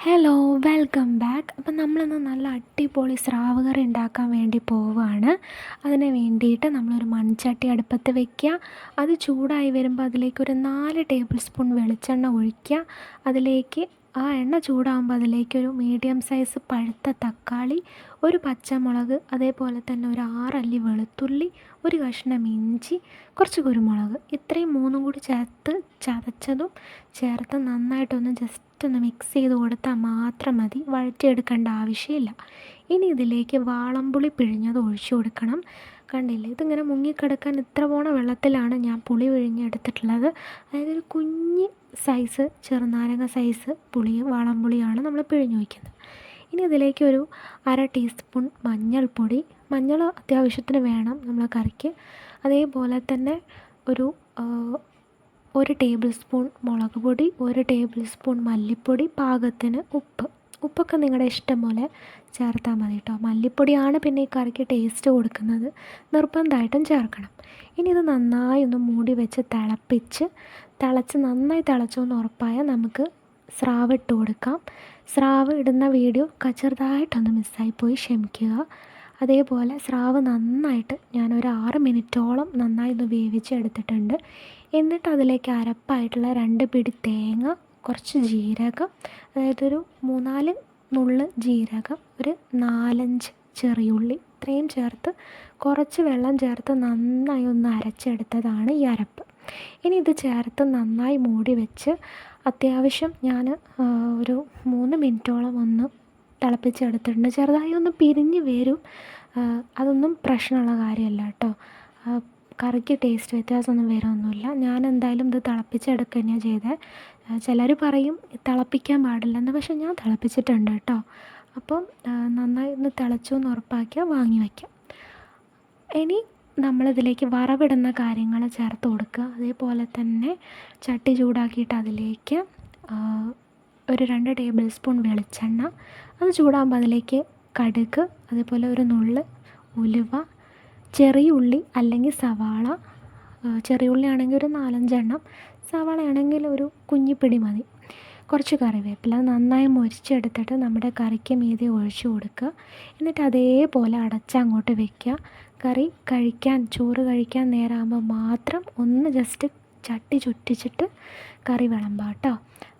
Hello welcome back അപ്പം നമ്മളിന്ന് നല്ല അടിപൊളി സ്രാവ് കറി ഉണ്ടാക്കാൻ വേണ്ടി പോവുകയാണ് അതിന് വേണ്ടിയിട്ട് നമ്മളൊരു മൺചട്ടി അടുപ്പത്ത് വയ്ക്കുക അത് ചൂടായി വരുമ്പോൾ അതിലേക്ക് ഒരു നാല് ടേബിൾ സ്പൂൺ വെളിച്ചെണ്ണ ഒഴിക്കുക. അതിലേക്ക് ആ എണ്ണ ചൂടാകുമ്പോൾ അതിലേക്കൊരു മീഡിയം സൈസ് പഴുത്ത തക്കാളി ഒരു പച്ചമുളക് അതേപോലെ തന്നെ ഒരു ആറല്ലി വെളുത്തുള്ളി ഒരു കഷ്ണം ഇഞ്ചി കുറച്ച് കുരുമുളക്. ഇത്രയും മൂന്നും കൂടി ചേർത്ത് ചതച്ചതും ചേർത്ത് നന്നായിട്ടൊന്ന് ജസ്റ്റ് ഒന്ന് മിക്സ് ചെയ്ത് കൊടുത്താൽ മാത്രം മതി. വഴറ്റിയെടുക്കേണ്ട ആവശ്യമില്ല. ഇനി ഇതിലേക്ക് വാളംപുളി പിഴിഞ്ഞത് ഒഴിച്ചു കൊടുക്കണം. കണ്ടില്ലേ. ഇതിങ്ങനെ മുങ്ങിക്കിടക്കാൻ ഇത്ര പോണ വെള്ളത്തിലാണ് ഞാൻ പുളി പിഴിഞ്ഞെടുത്തിട്ടുള്ളത് അതായത് ഒരു കുഞ്ഞ് സൈസ് ചെറുനാരങ്ങ സൈസ് പുളി വാളംപുളിയാണ് നമ്മൾ പിഴിഞ്ഞു വയ്ക്കുന്നത് ഇനി ഇതിലേക്ക് ഒരു അര ടീസ്പൂൺ മഞ്ഞൾപ്പൊടി. മഞ്ഞൾ അത്യാവശ്യത്തിന് വേണം നമ്മൾ കറിക്ക്. അതേപോലെ തന്നെ ഒരു ഒരു ടേബിൾ സ്പൂൺ മുളക് പൊടി ഒരു ടേബിൾ സ്പൂൺ മല്ലിപ്പൊടി പാകത്തിന് ഉപ്പ്. ഉപ്പൊക്കെ നിങ്ങളുടെ ഇഷ്ടം പോലെ ചേർത്താൽ മതി കേട്ടോ. മല്ലിപ്പൊടിയാണ് പിന്നെ ഈ കറിക്ക് ടേസ്റ്റ് കൊടുക്കുന്നത്. നിർബന്ധമായിട്ടും ചേർക്കണം. ഇനി ഇത് നന്നായി ഒന്ന് മൂടി വെച്ച് തിളപ്പിച്ച് തിളച്ച് നന്നായി തിളച്ചു എന്ന് ഉറപ്പായാൽ നമുക്ക് സ്രാവ് ഇട്ട് കൊടുക്കാം. സ്രാവ് ഇടുന്ന വീഡിയോ ചെറുതായിട്ടൊന്ന് മിസ്സായിപ്പോയി ക്ഷമിക്കുക. അതേപോലെ സ്രാവ് നന്നായിട്ട് ഞാനൊരു ആറ് മിനിറ്റോളം നന്നായി ഒന്ന് വേവിച്ചെടുത്തിട്ടുണ്ട് എന്നിട്ട് അതിലേക്ക് അരപ്പായിട്ടുള്ള രണ്ട് പിടി തേങ്ങ കുറച്ച് ജീരകം അതായത് ഒരു മൂന്നാൽ നുള്ള് ജീരകം ഒരു നാലഞ്ച് ചെറിയുള്ളി ഇത്രയും ചേർത്ത് കുറച്ച് വെള്ളം ചേർത്ത് നന്നായി ഒന്ന് അരച്ചെടുത്തതാണ് ഈ അരപ്പ്. ഇനി ഇത് ചേർത്ത് നന്നായി മൂടി വെച്ച് അത്യാവശ്യം ഞാൻ ഒരു മൂന്ന് മിനിറ്റോളം ഒന്ന് തിളപ്പിച്ചെടുത്തിട്ടുണ്ട്. ചെറുതായി ഒന്ന് പിരിഞ്ഞ് വരും. അതൊന്നും പ്രശ്നമുള്ള കാര്യമല്ല കേട്ടോ. കറിക്ക് ടേസ്റ്റ് വ്യത്യാസമൊന്നും വരുമൊന്നുമില്ല ഞാൻ എന്തായാലും ഇത് തിളപ്പിച്ചെടുക്കുക തന്നെയാണ് ചെയ്തത് ചിലർ പറയും തിളപ്പിക്കാൻ പാടില്ലെന്ന് പക്ഷേ ഞാൻ തിളപ്പിച്ചിട്ടുണ്ട് കേട്ടോ. അപ്പം നന്നായി ഒന്ന് തിളച്ചു എന്ന് ഉറപ്പാക്കിയാൽ വാങ്ങി വയ്ക്കാം ഇനി നമ്മളിതിലേക്ക് വറവിടുന്ന കാര്യങ്ങൾ ചേർത്ത് കൊടുക്കുക. അതേപോലെ തന്നെ ചട്ടി ചൂടാക്കിയിട്ട് അതിലേക്ക് ഒരു രണ്ട് ടേബിൾ സ്പൂൺ വെളിച്ചെണ്ണ. അത് ചൂടാകുമ്പോൾ അതിലേക്ക് കടുക് അതേപോലെ ഒരു നുള്ള് ഉലുവ ചെറിയ ഉള്ളി അല്ലെങ്കിൽ സവാള ചെറിയ ഉള്ളി ആണെങ്കിൽ ഒരു നാലഞ്ചെണ്ണം സവാള ആണെങ്കിൽ ഒരു കുഞ്ഞിപ്പിടി മതി. കുറച്ച് കറിവേപ്പില നന്നായി മുരിച്ചെടുത്തിട്ട് നമ്മുടെ കറിക്ക് മീതെ ഒഴിച്ചു കൊടുക്കുക. എന്നിട്ട് അതേപോലെ അടച്ചങ്ങോട്ട് വെക്കുക. കറി കഴിക്കാൻ ചോറ് കഴിക്കാൻ നേരമാകുമ്പോൾ മാത്രം ഒന്ന് ജസ്റ്റ് ചട്ടി ചുറ്റിച്ചിട്ട് കറി വിളമ്പാം കേട്ടോ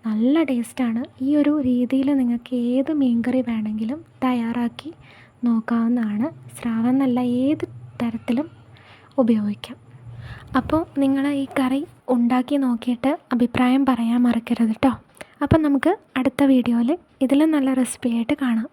നല്ല ടേസ്റ്റാണ് ഈ ഒരു രീതിയിൽ നിങ്ങൾക്ക് ഏത് മീൻകറി വേണമെങ്കിലും തയ്യാറാക്കി നോക്കാവുന്നതാണ്. സ്രാവെന്നല്ല ഏത് തരത്തിലും ഉപയോഗിക്കാം. അപ്പോൾ നിങ്ങൾ ഈ കറി ഉണ്ടാക്കി നോക്കിയിട്ട് അഭിപ്രായം പറയാൻ മറക്കരുത് കേട്ടോ അപ്പം നമുക്ക് അടുത്ത വീഡിയോയിൽ ഇതിലും നല്ല റെസിപ്പിയായിട്ട് കാണാം.